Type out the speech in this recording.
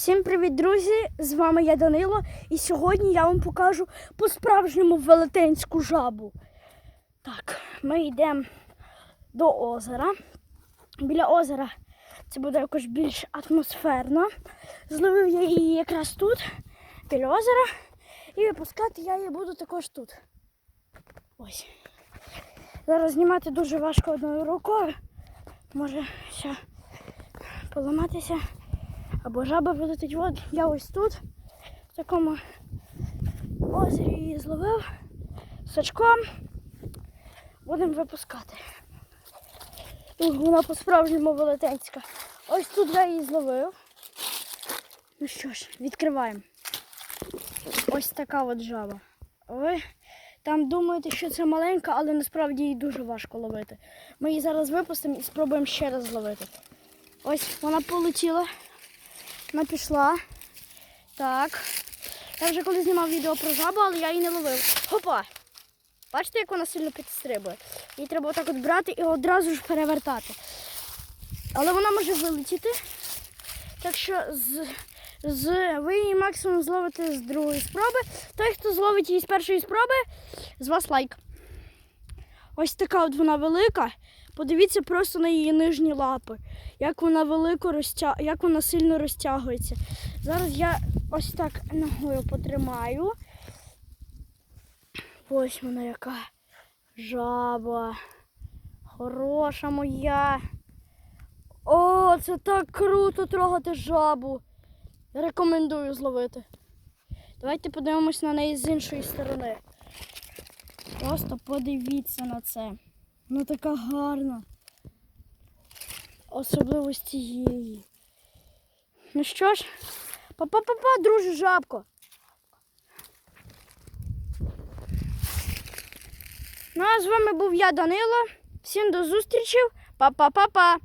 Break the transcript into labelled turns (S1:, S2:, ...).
S1: Всім привіт, друзі! З вами я Данило, і сьогодні я вам покажу по-справжньому велетенську жабу. Так, ми йдемо до озера. Біля озера це буде якось більш атмосферно. Зловив я її якраз тут, біля озера, і випускати я її буду також тут. Ось. Зараз знімати дуже важко одною рукою. Може ще поламатися. Або жаба вилетить. От я ось тут, в такому озері її зловив сачком. Будемо випускати. Ух, Вона по-справжньому велетенська. Ось тут я її зловив. Ну що ж, відкриваємо. Ось така от жаба. Ви там думаєте, що це маленька, але насправді її дуже важко ловити. Ми її зараз випустимо і спробуємо ще раз зловити. Ось вона полетіла. Вона пішла. Так. Я вже коли знімав відео про жабу, але я її не ловив. Хопа! Бачите, як вона сильно підстрибує? Її треба отак от брати і одразу ж перевертати. Але вона може вилетіти. Так що з, з, ви її максимум зловите з другої спроби. Той, хто зловить її з першої спроби, з вас лайк. Ось така от вона велика. Подивіться просто на її нижні лапи, як вона велико розтя... як вона сильно розтягується. Зараз я ось так ногою потримаю. Ось вона яка жаба. Хороша моя. О, це так круто трогати жабу. Рекомендую зловити. Давайте подивимось на неї з іншої сторони. Просто подивіться на це. Вона така гарна. Особливо з цієї. Ну що ж, па-па-па-па, друже жабко. Ну а з вами був я, Данило. Всім до зустрічі. Па-па-па-па.